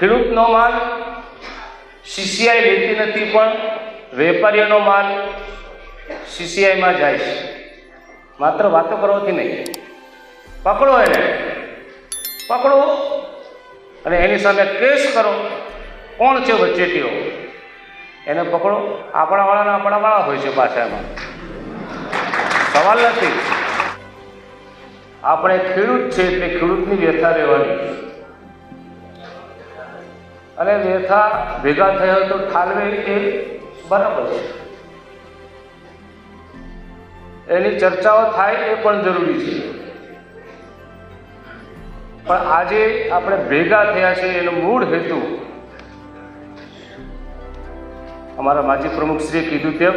ખેડૂતનો માલ સીસીઆઈ લેતી નથી પણ વેપારીઓનો માલ સીસીઆઈમાં જાય છે. માત્ર વાતો કરવાથી નહીં. પકડો એને. પકડો અને એની સામે કેસ કરો. કોણ છે વચેટીઓ? એને પકડો. આપણાવાળાના આપણાવાળા હોય છે પાછા એમાં. સવાલ નથી. આપણે ખેડૂત છે એટલે ખેડૂતની વ્યથા રહેવાની. અને વ્યથા ભેગા થયા તો ઠાલવે એ બરાબર છે. એની ચર્ચાઓ થાય એ પણ જરૂરી છે. પણ આજે આપણે ભેગા થયા છે એનો મૂળ હેતુ અમારા માજી પ્રમુખશ્રીએ કીધું તેમ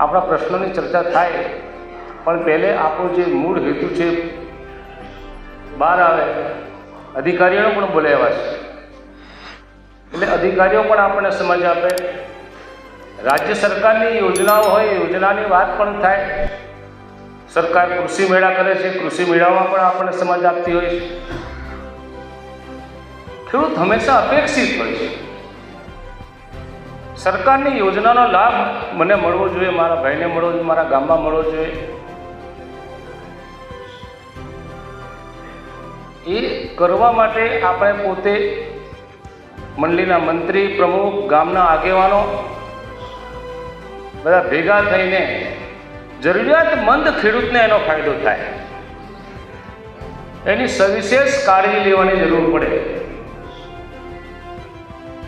આપણા પ્રશ્નોની ચર્ચા થાય, પણ પહેલે આપણો જે મૂળ હેતુ છે બહાર આવે. અધિકારીઓને પણ બોલાવ્યા છે. એટલે અધિકારીઓ પણ આપણને સમજ આપે. રાજ્ય સરકારની યોજનાઓ હોય યોજનાની વાત પણ થાય. સરકાર કૃષિ મેળા કરે છે, કૃષિ મેળામાં પણ આપણને સમજ આપતી હોય છે. ખેડૂત હંમેશા અપેક્ષિત હોય છે. સરકારની યોજનાનો લાભ મને મળવો જોઈએ, મારા ભાઈને મળવો જોઈએ, મારા ગામમાં મળવો જોઈએ. એ કરવા માટે આપણે પોતે મંડળીના મંત્રી, પ્રમુખ, ગામના આગેવાનો બધા ભેગા થઈને જરૂરિયાતમંદ ખેડૂતને એનો ફાયદો થાય. એની સવિશેષ કાળજી લેવાની જરૂર પડે.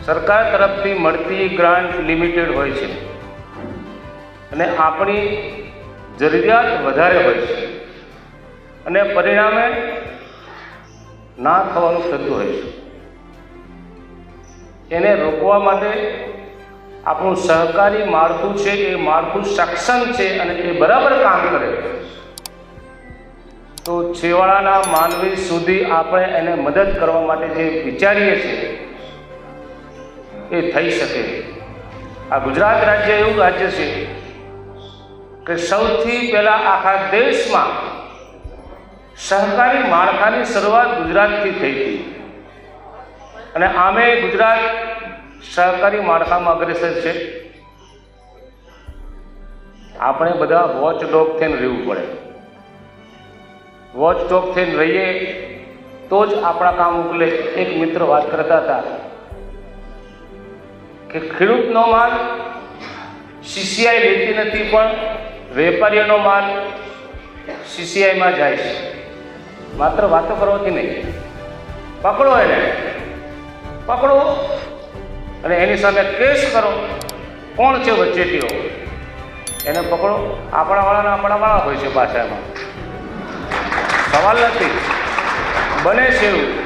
સરકાર તરફથી મળતી ગ્રાન્ટ લિમિટેડ હોય છે અને આપણી જરૂરિયાત વધારે હોય છે. અને પરિણામે ના થવાનું થતું હોય છે. એને રોકવા માટે આપણું સહકારી માળખું છે, એ માળખું સક્ષમ છે અને એ બરાબર કામ કરે તો છેવાડાના માનવી સુધી આપણે એને મદદ કરવા માટે જે વિચારીએ છીએ, એ થઈ શકે. આ ગુજરાત રાજ્ય એવું રાજ્ય છે કે સૌથી પહેલાં આખા દેશમાં સહકારી માળખાની શરૂઆત ગુજરાતથી થઈ હતી. અને આમે ગુજરાત સહકારી માળખામાં અગ્રેસર છે. આપણે બધા વોચ ડોગ થઈને રહેવું પડે. વોચ ડોગ થઈને રહીએ તો જ આપણા કામ ઉકલે. એક મિત્ર વાત કરતા હતા કે ખેડૂતનો માલ સીસીઆઈ લેતી નથી પણ વેપારીઓનો માલ સીસીઆઈમાં જાય છે. માત્ર વાતો કરવાથી નહીં. પકડો એને. પકડો. અને એની સામે કેસ કરો. કોણ છે વચ્ચેટીઓ એને પકડો. આપણાવાળાના આપણાવાળા હોય છે પાછામાં સવાલ નથી. બને છે એવું.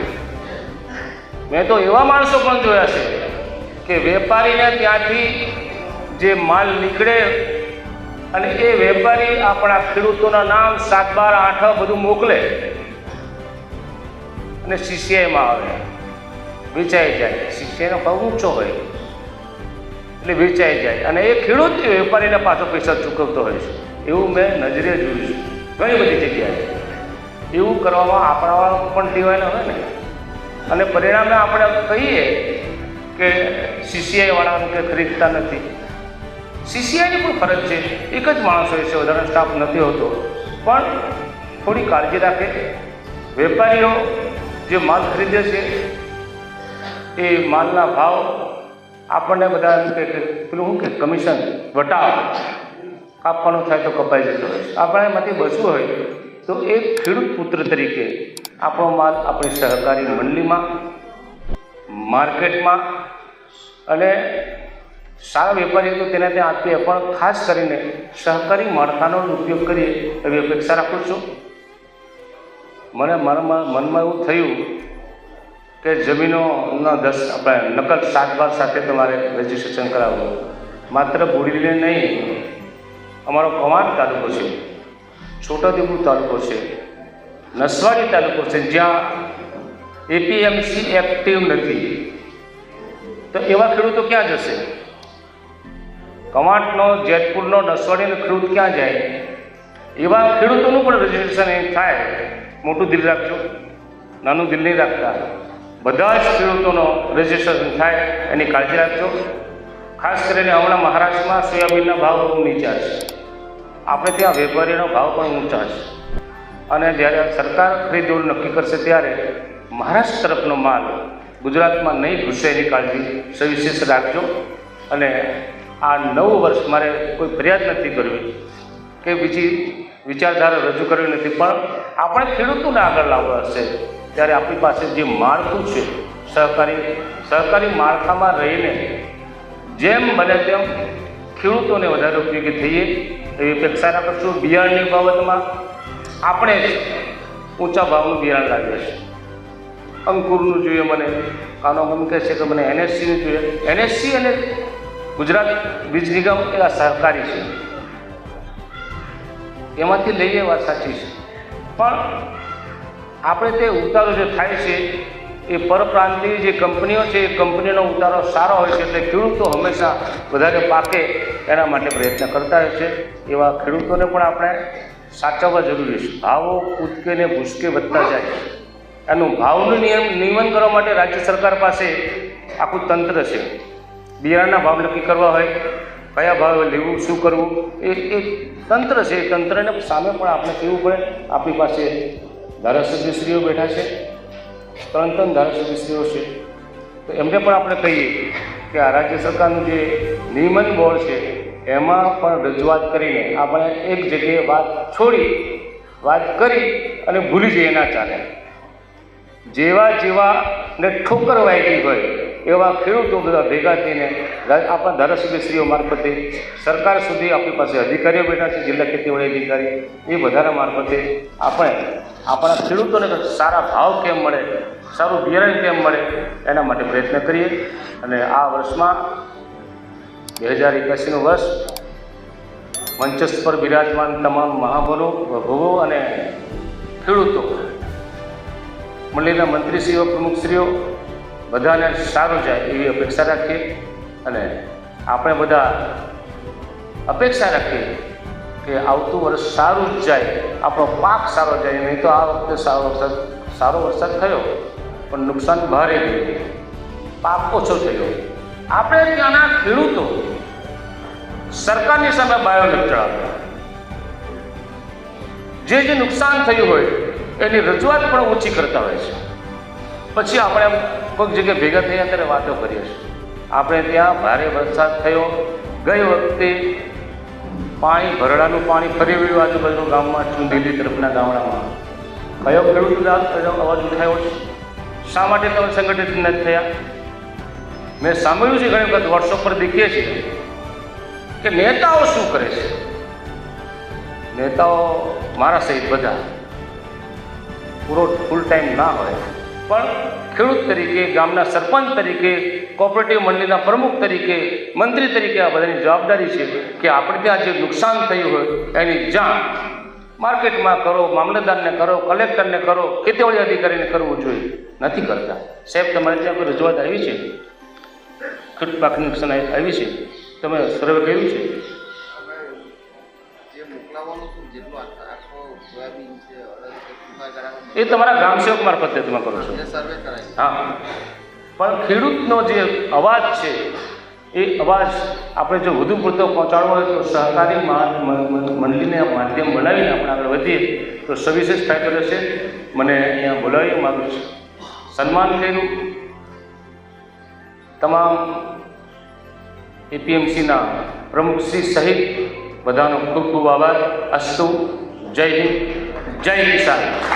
મેં તો એવા માણસો પણ જોયા છે કે વેપારીને ત્યાંથી જે માલ નીકળે અને એ વેપારી આપણા ખેડૂતોના નામ સાત બાર આઠ બધું મોકલે. અને સીસીઆઈમાં આવે. વેચાઈ જાય. સીસીઆઈનો ભાવ ઊંચો હોય. એટલે વેચાઈ જાય. અને એ ખેડૂત વેપારીને પાછો પૈસા ચૂકવતો હોય છે. એવું મેં નજરે જોયું છે. ઘણી બધી જગ્યાએ. એવું કરવામાં આપણા પણ ટેવાયેલા હોય ને. અને પરિણામે આપણે કહીએ કે સીસીઆઈવાળાનું કે ખરીદતા નથી. સીસીઆઈની પણ ફરજ છે. એક જ માણસ હોય છે, વધારે સ્ટાફ નથી હોતો. પણ થોડી કાળજી રાખે. વેપારીઓ જે માલ ખરીદે છે, એ માલના ભાવ આપણને બધા એમ કે, પેલું શું કે કમિશન વટાવ કાપવાનું થાય તો કપાઈ જતો હોય. આપણે એમાંથી બચવું હોય તો એક ખેડૂત પુત્ર તરીકે આપણો માલ આપણી સહકારી મંડળીમાં, માર્કેટમાં અને સારા વેપારીઓ તો તેને ત્યાં આપીએ. પણ ખાસ કરીને સહકારી માળખાનો ઉપયોગ કરીએ એવી અપેક્ષા રાખું છું. મને મારામાં મનમાં એવું થયું કે જમીનોના દસ આપણે નકલ સાત બાર સાથે તમારે રજીસ્ટ્રેશન કરાવવું. માત્ર બોડીને નહીં, અમારો કવાંટ તાલુકો છે છોટાદીપુર તાલુકો છે, નસવાડી તાલુકો છે, જ્યાં એપીએમસી એક્ટિવ નથી. તો એવા ખેડૂતો ક્યાં જશે? કવાંટનો, જેતપુરનો, નસવાડીનો ખેડૂત ક્યાં જાય? એવા ખેડૂતોનું પણ રજીસ્ટ્રેશન એ થાય. મોટું દિલ રાખજો. નાનું દિલ નહીં રાખતા. બધા જ ખેડૂતોનો રજીસ્ટ્રેશન થાય, એની કાળજી રાખજો. ખાસ કરીને હમણાં મહારાષ્ટ્રમાં સોયાબીનના ભાવ બહુ નીચા છે. આપણે ત્યાં વેપારીનો ભાવ પણ ઊંચા છે. અને જ્યારે સરકાર ખરીદવું નક્કી કરશે ત્યારે મહારાષ્ટ્ર તરફનો માલ ગુજરાતમાં નહીં ઘૂસે એની કાળજી. સવિશેષ રાખજો. અને આ નવું વર્ષ મારે કોઈ ફરિયાદ નથી કરવી કે બીજી વિચારધારા રજૂ કરવી નથી. પણ આપણે ખેડૂતોને આગળ લાવવા હશે. ત્યારે આપણી પાસે જે માળખું છે, સહકારી સહકારી માળખામાં રહીને જેમ બને તેમ ખેડૂતોને વધારે ઉપયોગી થઈએ એવી અપેક્ષા રાખશું બિયારણની બાબતમાં આપણે જ ઊંચા ભાવનું બિયારણ લાવીએ છીએ. અંકુરનું જોઈએ મને કાનો મમ કહે છે કે મને એનએસસીનું જોઈએ. એનએસસી અને ગુજરાત વીજ નિગમ એ સહકારી છે. એમાંથી લઈએ વાત સાચી છે. પણ આપણે તે ઉતારો જે થાય છે, એ પરપ્રાંતીય જે કંપનીઓ છે, એ કંપનીનો ઉતારો સારો હોય છે એટલે ખેડૂતો હંમેશા વધારે પાકે એના માટે પ્રયત્ન કરતા હોય છે. એવા ખેડૂતોને પણ આપણે સાચવવા જરૂરી છે. ભાવો કૂદકે ને ભૂસકે વધતા જાય. એનું ભાવનું નિયમ નિયમન કરવા માટે રાજ્ય સરકાર પાસે આખું તંત્ર છે. બિયારણના ભાવ નક્કી કરવા હોય કયા ભાવે લેવું, શું કરવું, એ એ તંત્ર છે, એ તંત્રને સામે પણ આપણે કહેવું પડે? આપણી પાસે ધારાસભ્યશ્રીઓ બેઠા છે, ત્રણ ત્રણ ધારાસભ્યશ્રીઓ છે. તો એમને પણ આપણે કહીએ કે આ રાજ્ય સરકારનું જે નિયમન બોર્ડ છે, એમાં પણ રજૂઆત કરીને આપણે એક જગ્યાએ વાત છોડી, વાત કરી અને ભૂલી જઈએ, ના ચાલે. જેવા જેવા ને ઠોકર વાગી હોય, એવા ખેડૂતો બધા ભેગા થઈને આપણા ધારાસભ્યશ્રીઓ મારફતે સરકાર સુધી આપણી પાસે અધિકારીઓ બેઠા છે, જિલ્લા ખેતીવાડી અધિકારી, એ બધાના મારફતે આપણે આપણા ખેડૂતોને સારા ભાવ કેમ મળે, સારું બિયારણ કેમ મળે, એના માટે પ્રયત્ન કરીએ. અને આ વર્ષમાં બે હજાર એક્યાસીનું વર્ષ મંચસ્થ પર બિરાજમાન તમામ મહાબલો ભગવો અને ખેડૂતો મંડળીના મંત્રીશ્રીઓ, પ્રમુખશ્રીઓ, બધાને સારું જાય એવી અપેક્ષા રાખીએ અને આપણે બધા અપેક્ષા રાખીએ કે આવતું વર્ષ સારું જ જાય, આપણો પાક સારો જાય, નહીં તો આ વખતે સારો વરસાદ સારો વરસાદ થયો, પણ નુકસાન ભારે થયું પાક ઓછો થયો. આપણે ત્યાંના ખેડૂતો સરકારની સામે બાયોલેટ ચડાવ્યા. જે જે નુકસાન થયું હોય એની રજૂઆત પણ ઓછી કરતા હોય છે. પછી આપણે કોઈક જગ્યાએ ભેગા થયા ત્યારે વાતો કરીએ છીએ. આપણે ત્યાં ભારે વરસાદ થયો. ગઈ વખતે પાણી, ભરડાનું પાણી ફરી વળ્યું આજુબાજુ ગામમાં, ચુંદીલી તરફના ગામડામાં. કયો ખેડૂત અવાજ ઉઠાવ્યો છે? શા માટે તમે સંગઠિત નથી થયા? મેં સાંભળ્યું છે ઘણી વખત વોટ્સઅપ પર દેખીએ છીએ કે નેતાઓ શું કરે છે? નેતાઓ મારા સહિત બધા. પૂરો ફૂલ ટાઈમ ના હોય. પણ ખેડૂત તરીકે, ગામના સરપંચ તરીકે કોઓપરેટિવ મંડળીના પ્રમુખ તરીકે, મંત્રી તરીકે આ બધાની જવાબદારી છે કે આપણે ત્યાં જે નુકસાન થયું હોય એની જાણ માર્કેટમાં કરો, મામલતદારને કરો, કલેક્ટરને કરો, ખેતીવાડી અધિકારીને કરવું જોઈએ. નથી કરતા. સાહેબ, તમારે ત્યાં કોઈ રજૂઆત આવી છે? ખેડૂત પાકની નુકસાન આવી છે? તમે સર્વે કર્યું છે? એ તમારા ગામ સેવક મારફતે તમે કરો છો. હા. પણ ખેડૂતનો જે અવાજ છે એ અવાજ આપણે જો વધુ પૂરતો પહોંચાડવો હોય તો સહકારી મંડળીને માધ્યમ બનાવીને આપણે આગળ વધીએ તો સવિશેષ ફાયદો રહેશે. મને અહીંયા બોલાવી માગું છું સન્માન કર્યું તમામ એપીએમસીના પ્રમુખશ્રી સહિત બધાનો ખૂબ ખૂબ આભાર. અસ્તુ. જય હિન્દ. જય કિસાન.